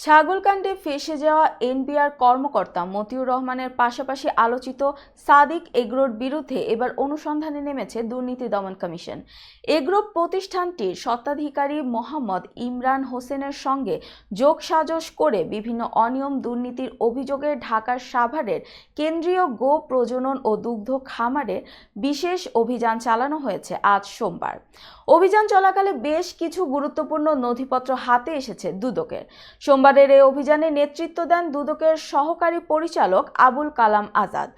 ছাগলকাণ্ডে ফেসে যাওয়া এনবিআর কর্মকর্তা মতিউর রহমানের পাশাপাশি আলোচিত সাদিক এগ্রোর বিরুদ্ধে এবার অনুসন্ধানে নেমেছে দুর্নীতি দমন কমিশন। এগ্রো প্রতিষ্ঠানটির স্বত্বাধিকারী মোহাম্মদ ইমরান হোসেনের সঙ্গে যোগসাজশ করে বিভিন্ন অনিয়ম দুর্নীতির অভিযোগে ঢাকার সাভারের কেন্দ্রীয় গো প্রজনন ও দুগ্ধ খামারে বিশেষ অভিযান চালানো হয়েছে আজ সোমবার। অভিযান চলাকালে বেশ কিছু গুরুত্বপূর্ণ নথিপত্র হাতে এসেছে দুদকের। সোমবারের এই অভিযানে নেতৃত্ব দেন দুদকের সহকারী পরিচালক আবুল কালাম আজাদ।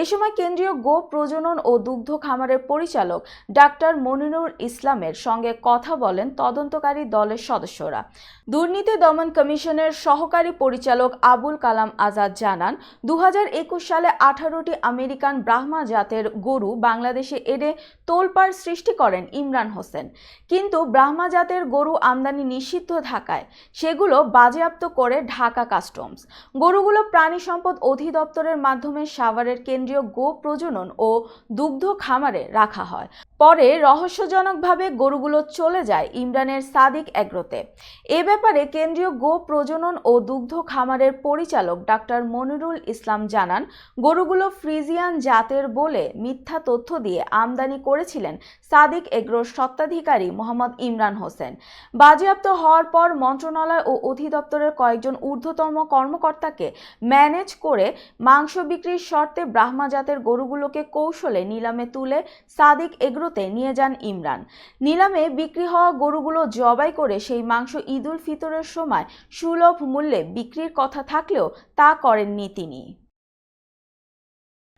এ সময় কেন্দ্রীয় গো প্রজনন ও দুগ্ধ খামারের পরিচালক ডাক্তার মনিরুল ইসলামের সঙ্গে কথা বলেন তদন্তকারী দলের সদস্যরা। দুর্নীতি দমন কমিশনের সহকারী পরিচালক আবুল কালাম আজাদ জানান দু হাজার একুশ সালে আঠারোটি আমেরিকান ব্রাহ্মা জাতের গরু বাংলাদেশে এনে তোলপাড় সৃষ্টি করেন ইমরান হোসেন। কিন্তু ব্রাহ্মা জাতের গরু আমদানি নিষিদ্ধ থাকায় সেগুলো বাজেয়াপ্ত করে ঢাকা কাস্টমস। গরুগুলো প্রাণী সম্পদ অধিদপ্তরের মাধ্যমে সাভারের কেন্দ্রীয় গো প্রজনন ও দুগ্ধ খামারে রাখা হয়। পরে রহস্যজনকভাবে গরুগুলো চলে যায় ইমরানের সাদিক এগ্রোতে। এ ব্যাপারে কেন্দ্রীয় গো প্রজনন ও দুগ্ধ খামারের পরিচালক ডাক্তার মনিরুল ইসলাম জানান, গরুগুলো ফ্রিজিয়ান জাতের বলে মিথ্যা তথ্য দিয়ে আমদানি করেছিলেন সাদিক এগ্রোর স্বত্বাধিকারী মোহাম্মদ ইমরান হোসেন। বাজেয়াপ্ত হওয়ার পর মন্ত্রণালয় ও অধিদপ্তরের কয়েকজন ঊর্ধ্বতম কর্মকর্তাকে ম্যানেজ করে মাংস বিক্রির শর্তে ব্রাহ্মা জাতের গরুগুলোকে কৌশলে নিলামে তুলে সাদিক এগ্রোতে নিয়ে যান ইমরান। নিলামে বিক্রি হওয়া গরুগুলো জবাই করে সেই মাংস ঈদুল ফিতরের সময় সুলভ মূল্যে বিক্রির কথা থাকলেও তা করেননি তিনি।